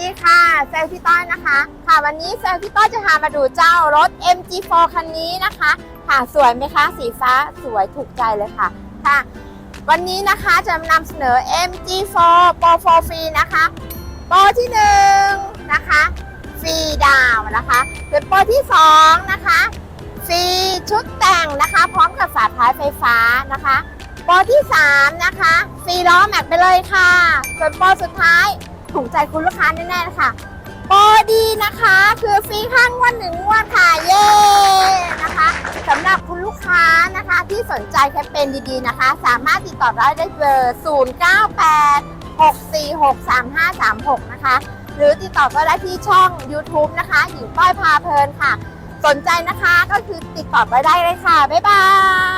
ดีค่ะเซลล์พี่ต้อยนะคะ ค่ะวันนี้เซลล์พี่ต้อยจะพามาดูเจ้ารถ MG4 คันนี้นะคะ ค่ะสวยไหมคะสีฟ้าสวยถูกใจเลยค่ะค่ะ วันนี้นะคะจะนำเสนอ MG4 Pro 4 Free นะคะโปรที่1นะคะฟรีดาวน์นะคะเป็นโปรที่2นะคะฟรีชุดแต่งนะคะ พร้อมกับฝาท้ายไฟฟ้านะคะโปรที่ 3 นะคะฟรีล้อแม็กไปเลยค่ะ ส่วนโปรสุดท้าย ถูกใจคุณลูกค้าแน่ๆเลยค่ะโปรดีนะคะ คือฟรีข้างวันหนึ่งงวดค่ะ เย้นะคะสำหรับคุณลูกค้านะคะ ที่สนใจแคมเปญดีๆนะคะ สามารถติดต่อได้ได้เบอร์ 098 646 3536 นะคะ หรือติดต่อก็ได้ที่ช่อง YouTube นะคะหญิงต้อยพาเพลินค่ะ สนใจนะคะก็คือติดต่อไปได้เลยค่ะ บ๊ายบาย